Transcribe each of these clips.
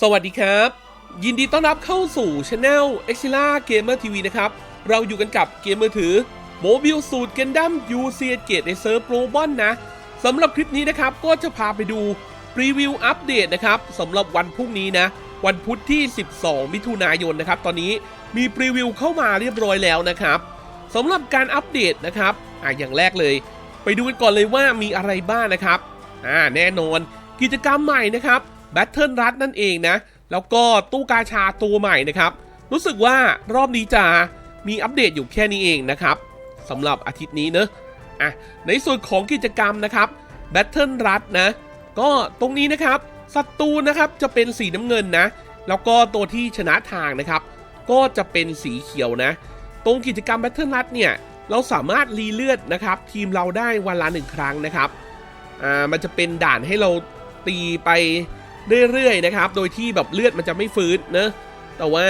สวัสดีครับ ยินดีต้อนรับเข้าสู่ช anel e x i l a Gamer TV นะครับ เราอยู่กันกับเกมมือถือโมบิลสูตรเกนดัมยูเซียเกตในเซิร์ฟโปรบอนนะสำหรับคลิปนี้นะครับก็จะพาไปดูรีวิวอัปเดตนะครับสำหรับวันพรุ่งนี้นะ วันพุธที่ 12 มิถุนายนนะครับ ตอนนี้มีรีวิวเข้ามาเรียบร้อยแล้วนะครับสำหรับการอัปเดตนะครับอะอย่างแรกเลย ไปดูกันก่อนเลยว่ามีอะไรบ้างนะครับอ่าแน่นอนกิจกรรมใหม่นะครับ แบทเทิลรัดนั่นเองนะ แล้วก็ตู้กาชาตัวใหม่นะครับ รู้สึกว่ารอบนี้จะมีอัปเดตอยู่แค่นี้เองนะครับสำหรับอาทิตย์นี้เนอะอะในส่วนของกิจกรรมนะครับแบทเทิลรัดนะ ก็ตรงนี้นะครับศัตรูนะครับจะเป็นสีน้ำเงินนะ แล้วก็ตัวที่ชนะทางนะครับ ก็จะเป็นสีเขียวนะ ตรงกิจกรรมแบทเทิลรัดเนี่ยเราสามารถรีเลือดนะครับ ทีมเราได้วันละหนึ่งครั้งนะครับอ่ามันจะเป็นด่านให้เราตีไป เรื่อยๆนะครับ โดยที่แบบเลือดมันจะไม่ฟื้นเนะแต่ว่า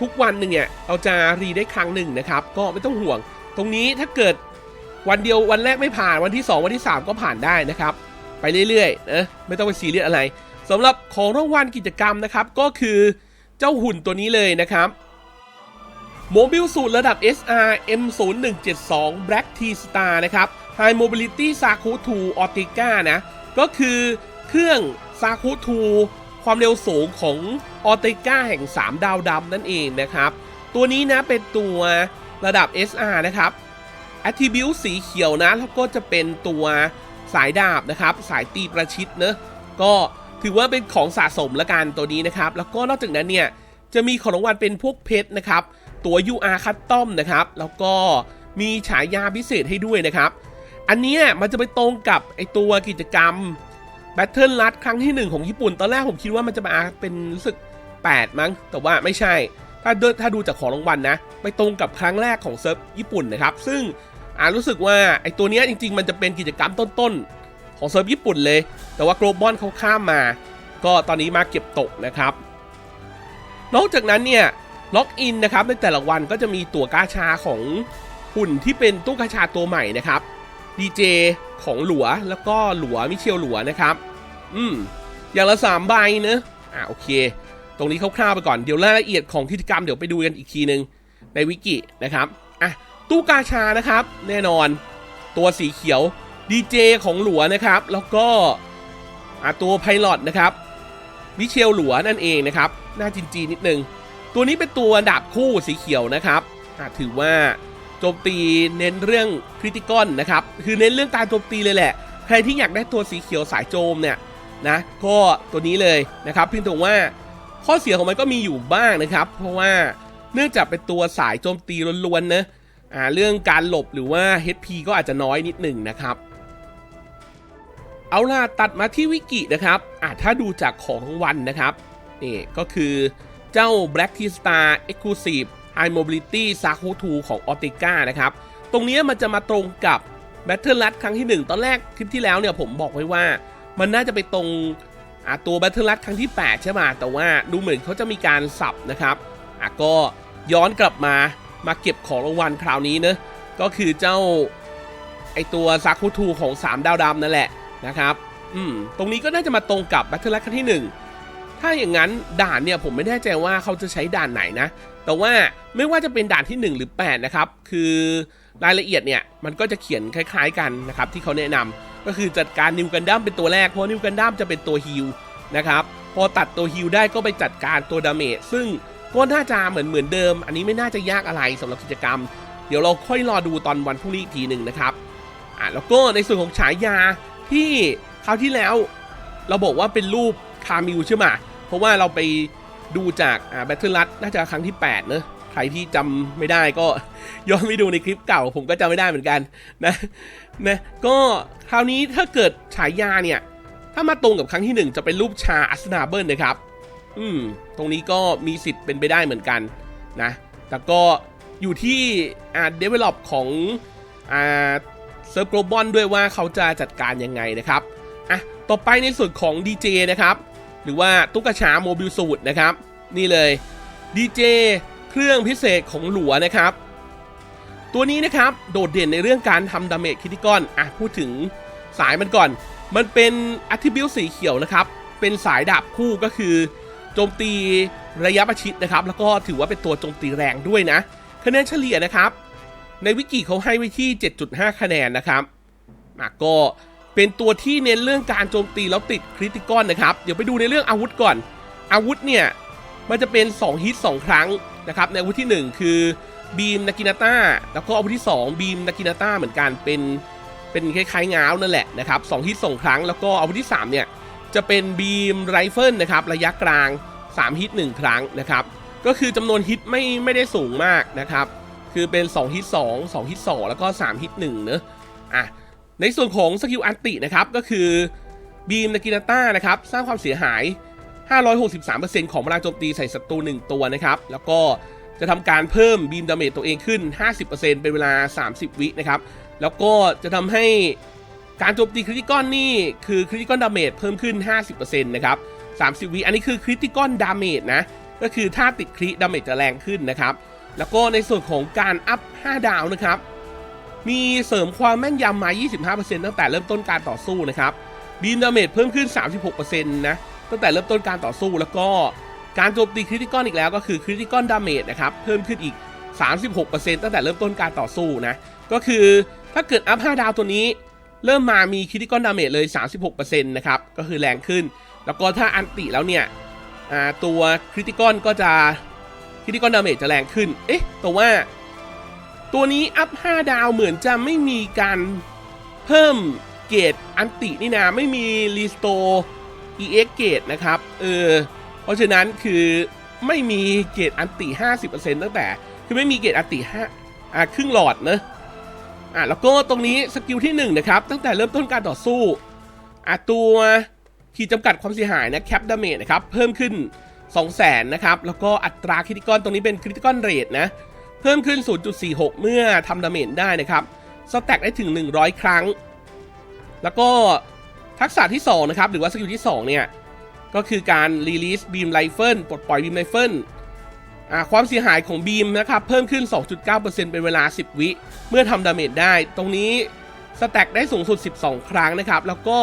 ทุกวันหนึ่งเนี่ยเราจะรีได้ครั้งหนึ่งนะครับ ก็ไม่ต้องห่วง ตรงนี้ถ้าเกิดวันเดียววันแรกไม่ผ่านวันที่ 2 วันที่ 3 ก็ผ่านได้นะครับ ไปเรื่อยๆนะไม่ต้องไปซีเรียสอะไรสำหรับของรางวัลกิจกรรมนะครับ ก็คือเจ้าหุ่นตัวนี้เลยนะครับโมบิลสูตรระดับ SR M0172 Black T Star นะครับ High Mobility s a k u 2 Ortega นะ ก็คือเครื่อง s a k u 2ความเร็วสูงของ Ortega แห่ง 3 ดาวดำนั่นเองนะครับ ตัวนี้นะเป็นตัวระดับ SR นะครับ Attribute สีเขียวนะ แล้วก็จะเป็นตัวสายดาบนะครับ สายตีประชิดเนอะก็ถือว่าเป็นของสะสมละกันตัวนี้นะครับ แล้วก็นอกจากนั้นเนี่ย จะมีของรางวัลเป็นพวกเพชรนะครับ ตัว UR คัตตอมนะครับ แล้วก็มีฉายาพิเศษให้ด้วยนะครับ อันนี้มันจะไปตรงกับไอตัวกิจกรรม Battle รัดครั้งที่ 1 ของญี่ปุ่น ตอนแรกผมคิดว่ามันจะมาเป็นรู้สึก 8 มั้ง แต่ว่าไม่ใช่ ถ้าดูถ้าดูจากของรางวัลนะ ไปตรงกับครั้งแรกของเซิร์ฟญี่ปุ่นนะครับ ซึ่งอ่ารู้สึกว่าไอตัวเนี้ยจริง ๆ มันจะเป็นกิจกรรมต้นๆ ของเซิร์ฟญี่ปุ่นเลย แต่ว่าโกลบอลเขาข้ามมา ก็ตอนนี้มาเก็บตกนะครับ นอกจากนั้นเนี่ยล็อกอินนะครับในแต่ละวันก็จะมีตั๋วกาชาของหุ่นที่เป็นตู้กาชาตัวใหม่นะครับ ดีเจของหลัวแล้วก็หลัวมิเชลหลัวนะครับ อืม อย่างละ3ใบเนะอ่าโอเค ตรงนี้คร่าวๆไปก่อน เดี๋ยวรายละเอียดของกิจกรรมเดี๋ยวไปดูกันอีกทีนึงในวิกินะครับ อะ ตู้กาชานะครับ แน่นอน ตัวสีเขียวดีเจของหลัวนะครับ แล้วก็อะตัวไพลอตนะครับมิเชลหลัวนั่นเองนะครับ หน้าจินจีนิดนึง ตัวนี้เป็นตัวดาบคู่สีเขียวนะครับอะถือว่า โจมตีเน้นเรื่องคริติคอนนะครับคือเน้นเรื่องการโจมตีเลยแหละ ใครที่อยากได้ตัวสีเขียวสายโจมเนี่ยนะก็ตัวนี้เลยนะครับเพียงแต่ว่าข้อเสียของมันก็มีอยู่บ้างนะครับ เพราะว่าเนื่องจากเป็นตัวสายโจมตีล้วนๆนะอ่าเรื่องการหลบหรือว่า HP ก็อาจจะน้อยนิดหนึ่งนะครับ เอาล่ะตัดมาที่วิกินะครับอะถ้าดูจากของรางวัลนะครับนี่ก็คือเจ้า Black T Star Exclusive High Mobility s a k u 2ของ o r t e g a นะครับ ตรงนี้มันจะมาตรงกับ Battle r u ครั้งที่ 1 ตอนแรกคลิปที่แล้วเนี่ยผมบอกไว้ว่า มันน่าจะไปตรงตัว Battle r u ครั้งที่ 8 ใช่ไหมแต่ว่าดูเหมือนเขาจะมีการสับนะครับก็ย้อนกลับมามาเก็บของรางวัลคราวนี้เนะก็คือเจ้าไอตัว s a k u 2ของ 3 ดาวดำนั่นแหละนะครับ อืม ตรงนี้ก็น่าจะมาตรงกับ Battle r u ครั้งที่ 1 ถ้าอย่างนั้นด่านเนี่ยผมไม่แน่ใจว่าเขาจะใช้ด่านไหนนะ แต่ว่าไม่ว่าจะเป็นด่านที่ 1 หรือ 8 นะครับ คือรายละเอียดเนี่ย มันก็จะเขียนคล้าย ๆ กันนะครับ ที่เขาแนะนำก็คือจัดการนิวกันดั้มเป็นตัวแรก เพราะนิวกันดั้มจะเป็นตัวฮิลนะครับ พอตัดตัวฮิลได้ก็ไปจัดการตัวดาเมจซึ่งก็น่าจะเหมือนเหมือนเดิม อันนี้ไม่น่าจะยากอะไรสำหรับกิจกรรม เดี๋ยวเราค่อยรอดูตอนวันพรุ่งนี้อีกทีหนึ่งนะครับอะแล้วก็ในส่วนของฉายาที่คราวที่แล้ว เราบอกว่าเป็นรูปคามิลใช่ไหมเพราะว่าเราไป ดูจากอ่าแบทเทิลรัดน่าจะครั้งที่ 8 เนอะใครที่จำไม่ได้ก็ย้อนไปดูในคลิปเก่า ผมก็จำไม่ได้เหมือนกันนะนะก็คราวนี้ถ้าเกิดฉายาเนี่ย ถ้ามาตรงกับครั้งที่ 1 จะเป็นรูปชาอัสนาเบิลนะครับ อืม ตรงนี้ก็มีสิทธิ์เป็นไปได้เหมือนกันนะแต่ก็อยู่ที่อ่าเดเวล็อปของอ่าเซิร์ฟโกลบอลด้วยว่าเขาจะจัดการยังไงนะครับอะต่อไปในส่วนของ DJ นะครับ หรือว่าตุ๊กชาโมบิลสูตรนะครับ นี่เลย DJ เครื่องพิเศษของหลัวนะครับ ตัวนี้นะครับโดดเด่นในเรื่องการทำดาเมจคิติกอนอะพูดถึงสายมันก่อน มันเป็นอัติบิวสีเขียวนะครับ เป็นสายดาบคู่ก็คือโจมตีระยะประชิดนะครับ แล้วก็ถือว่าเป็นตัวโจมตีแรงด้วยนะคะแนนเฉลี่ยนะครับ ในวิกิเขาให้ไว้ที่ 7.5 คะแนนนะครับก็ เป็นตัวที่เน้นเรื่องการโจมตีแล้วติดคริติคอนนะครับ เดี๋ยวไปดูในเรื่องอาวุธก่อน อาวุธเนี่ย มันจะเป็น 2 ฮิต 2 ครั้งนะครับ ในอาวุธที่ 1 คือบีมนากินาต้าแล้วก็อาวุธที่ 2 บีมนากินาต้าเหมือนกันเป็นเป็นคล้ายๆง้าวนั่นแหละนะครับ2ฮิต2ครั้งแล้วก็อาวุธที่ 3 เนี่ย จะเป็นบีมไรเฟิลนะครับระยะกลาง 3 ฮิต 1 ครั้งนะครับ ก็คือจำนวนฮิตไม่ไม่ได้สูงมากนะครับ คือเป็น 2 ฮิต 2 2 ฮิต 2 แล้วก็ 3 ฮิต1เนอะอะ ในส่วนของสกิลอันตินะครับก็คือบีมนากินาต้านะครับสร้างความเสียหาย 563%ของพลังโจมตีใส่ศัตรู1 ตัวนะครับ แล้วก็จะทำการเพิ่มบีมดาเมจตัวเองขึ้น 50%เป็นเวลา 30 วินะครับ แล้วก็จะทำให้การโจมตีคริติคอนนี่คือคริติคอนดาเมจเพิ่มขึ้น 50%นะครับ 30 วิอันนี้คือคริติคอนดาเมจนะ ก็คือถ้าติดคริดาเมจจะแรงขึ้นนะครับ แล้วก็ในส่วนของการอัพ 5 ดาวนะครับ มีเสริมความแม่นยำมา 25%ตั้งแต่เริ่มต้นการต่อสู้นะครับบีมดาเมจเพิ่มขึ้น 36%นะตั้งแต่เริ่มต้นการต่อสู้แล้วก็การโจมตีคริติคอนอีกแล้วก็คือคริติคอนดาเมจนะครับเพิ่มขึ้นอีก 36%ตั้งแต่เริ่มต้นการต่อสู้นะก็คือถ้าเกิดอัพ5ดาวตัวนี้ เริ่มมามีคริติคอนดาเมจเลย 36%นะครับก็คือแรงขึ้น แล้วก็ถ้าอันติแล้วเนี่ยตัวคริติคอนก็จะคริติคอนดาเมจจะแรงขึ้นเอ๊ะแต่ว่า ตัวนี้อัพ 5 ดาวเหมือนจะไม่มีการเพิ่มเกรดอันตินี่นะไม่มีรีสโต EX เกรดนะครับ เออ เพราะฉะนั้นคือไม่มีเกรดอันติ 50%ตั้งแต่ คือไม่มีเกรดอันติ5อ่าครึ่งหลอดเนอะอะแล้วก็ตรงนี้สกิลที่ 1 นะครับ ตั้งแต่เริ่มต้นการต่อสู้อะตัวขีดจำกัดความเสียหายนะแคปดาเมจนะครับ เพิ่มขึ้น 200,000นะครับ แล้วก็อัตราคริติคอนตรงนี้เป็นคริติคอนเรทนะ เพิ่มขึ้น 0.46 เมื่อทำดาเมจได้นะครับสแต็กได้ถึง 100 ครั้ง แล้วก็ทักษะที่ 2 นะครับ หรือว่าสกิลที่ 2 เนี่ย ก็คือการ release beam rifle ปลดปล่อย beam rifle อ่าความเสียหายของบีมนะครับ เพิ่มขึ้น 2.9%เป็นเวลา 10 วิ เมื่อทำดาเมจได้ ตรงนี้สแต็กได้สูงสุด 12 ครั้งนะครับ แล้วก็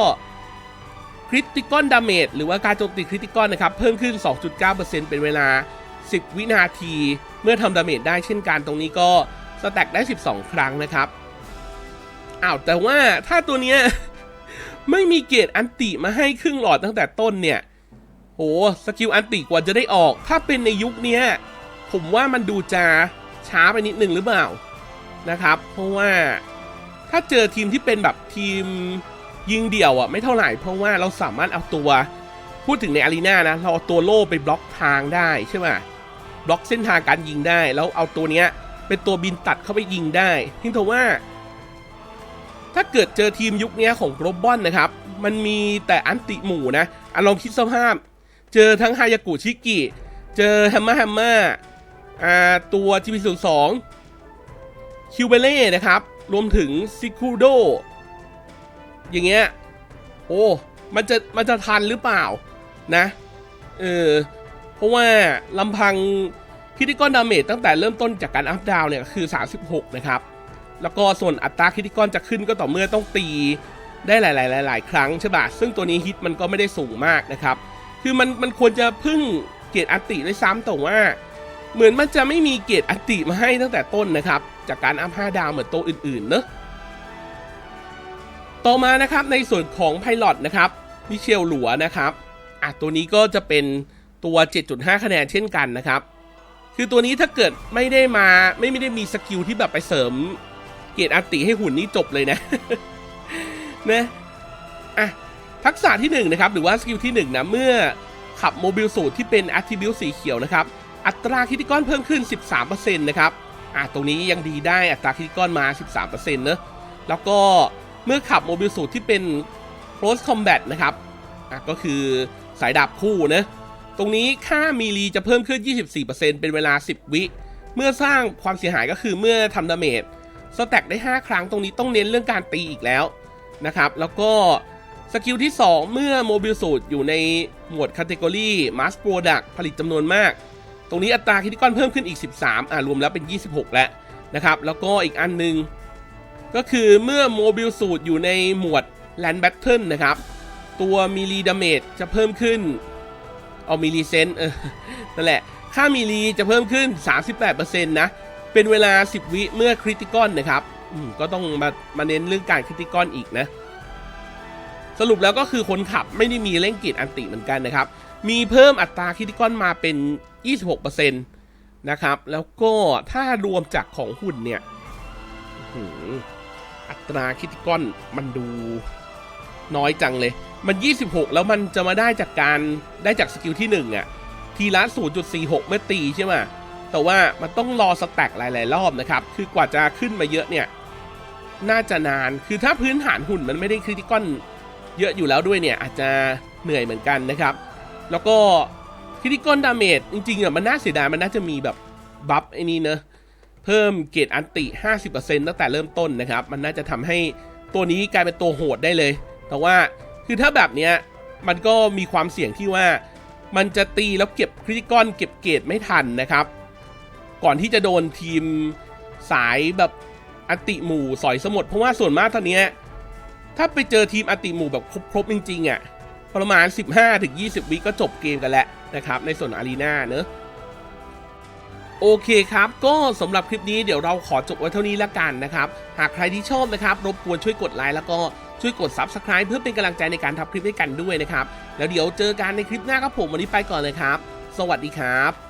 คริติคอนดาเมจหรือว่าการโจมตีคริติคอนนะครับ เพิ่มขึ้น 2.9%เป็นเวลา 10 วินาที เมื่อทำดาเมจได้เช่นกันตรงนี้ก็สแต็กได้ 12 ครั้งนะครับอ้าวแต่ว่าถ้าตัวเนี้ยไม่มีเกรดอันติมาให้ครึ่งหลอดตั้งแต่ต้นเนี่ยโหสกิลอันติกว่าจะได้ออก ถ้าเป็นในยุคเนี้ยผมว่ามันดูจะช้าไปนิดนึงหรือเปล่านะครับ เพราะว่าถ้าเจอทีมที่เป็นแบบทีมยิงเดี่ยวอะไม่เท่าไหร่เพราะว่าเราสามารถเอาตัว พูดถึงในอารีนานะ เราเอาตัวโล่ไปบล็อกทางได้ใช่ไหม บล็อกเส้นทางการยิงได้ แล้วเอาตัวเนี้ยเป็นตัวบินตัดเข้าไปยิงได้เพียงแต่ว่า ถ้าเกิดเจอทีมยุคนี้ของโรบอนนะครับ มันมีแต่อันติหมู่นะอลองคิดสภาพ เจอทั้งฮายากุชิกิ เจอแฮมมาแฮมมาอ่าตัว GP02 คิวเบเล่นะครับ รวมถึงซิคูโดอย่างเงี้ย โอ้ มันจะ มันจะทันหรือเปล่า นะ เออ เพราะว่าลำพังคิติคอนดาเมจตั้งแต่เริ่มต้นจากการอัพดาวเนี่ยคือ 36 นะครับ แล้วก็ส่วนอัตราคิติคอนจะขึ้นก็ต่อเมื่อต้องตีได้หลายๆหลายๆครั้งใช่ป่ะซึ่งตัวนี้ฮิตมันก็ไม่ได้สูงมากนะครับ คือมันมันควรจะพึ่งเกรดอัติด้วยซ้ำแต่ว่า เหมือนมันจะไม่มีเกรดอัติมาให้ตั้งแต่ต้นนะครับ จากการอัพ5ดาวเหมือนตัวอื่นๆเนอะต่อมานะครับในส่วนของไพลอตนะครับมิเชลหลัวนะครับอะตัวนี้ก็จะเป็น ตัว 7.5 คะแนนเช่นกันนะครับ คือตัวนี้ถ้าเกิดไม่ได้มาไม่ไม่ได้มีสกิลที่แบบไปเสริม เกรดอัติให้หุ่นนี่จบเลยนะนะอะทักษะที่1นะครับหรือว่าสกิลที่1นะเมื่อขับโมบิลสูตรที่เป็น a t t r i b u t e สีเขียวนะครับ อัตราคิติคอนเพิ่มขึ้น 13%นะครับอะตรงนี้ยังดีได้อัตราคิติคอนมา 13%เนอะแล้วก็เมื่อขับโมบิลสูตรที่เป็น close combat นะครับอะก็คือสายดาบคู่นะ ตรงนี้ค่ามีลีจะเพิ่มขึ้น 24%เป็นเวลา 10 วิ เมื่อสร้างความเสียหายก็คือเมื่อทำดาเมจสแต็กได้ 5 ครั้งตรงนี้ต้องเน้นเรื่องการตีอีกแล้วนะครับ แล้วก็สกิลที่ 2 เมื่อโมบิลสูตรอยู่ในหมวดค a t e g o r y Mass Product ผลิตจำนวนมาก ตรงนี้อัตราคิติคอนเพิ่มขึ้นอีก 13 อ่ารวมแล้วเป็น 26 แล้วนะครับ แล้วก็อีกอันหนึง ก็คือเมื่อโมบิลสูตรอยู่ในหมวด Land Battle นะครับ ตัวมีลีดาเมจจะเพิ่มขึ้น เอามิลลิเซนเออนั่นแหละ ค่ามิลลีจะเพิ่มขึ้น 38%นะ เป็นเวลา 10 วิเมื่อคริติคอนนะครับก็ต้องมามาเน้นเรื่องการคริติคอนอีกนะ สรุปแล้วก็คือคนขับไม่ได้มีเร่งกีดอันติเหมือนกันนะครับ มีเพิ่มอัตราคริติคอนมาเป็น 26%นะครับ แล้วก็ถ้ารวมจากของหุ่นเนี่ยอัตราคริติคอนมันดู น้อยจังเลย มัน 26 แล้วมันจะมาได้จากการได้จากสกิลที่1อะ ทีละ 0.46 เมื่อตีใช่ไหมแต่ว่ามันต้องรอสแต็กหลาย ๆ รอบนะครับ คือกว่าจะขึ้นมาเยอะเนี่ย น่าจะนาน คือถ้าพื้นฐานหุ่นมันไม่ได้คริติคอนเยอะอยู่แล้วด้วยเนี่ย อาจจะเหนื่อยเหมือนกันนะครับ แล้วก็คริติคอนดาเมจจริงๆอะมันน่าเสียดายมันน่าจะมีแบบบัฟไอ้นี่เนอะเพิ่มเกรดอันติ 50%ตั้งแต่เริ่มต้นนะครับ มันน่าจะทำให้ตัวนี้กลายเป็นตัวโหดได้เลย แต่ว่าคือถ้าแบบเนี้ยมันก็มีความเสี่ยงที่ว่า มันจะตีแล้วเก็บคริติคอนเก็บเกรดไม่ทันนะครับ ก่อนที่จะโดนทีมสายแบบอติหมู่สอยสมดเพราะว่าส่วนมากตอนนี้ถ้าไปเจอทีมอติหมู่แบบครบๆจริงๆอะ่ะประมาณ 15-20 วิก็จบเกมกันแล้วนะครับ ในส่วนอารีนาเนอะโอเคครับ ก็สำหรับคลิปนี้เดี๋ยวเราขอจบไว้เท่านี้ละกันนะครับ หากใครที่ชอบนะครับ รบกวนช่วยกดไลค์แล้วก็ ช่วยกด Subscribe เพื่อเป็นกำลังใจในการทำคลิปด้วยกันด้วยนะครับ แล้วเดี๋ยวเจอกันในคลิปหน้าครับผมวันนี้ไปก่อนเลยครับ สวัสดีครับ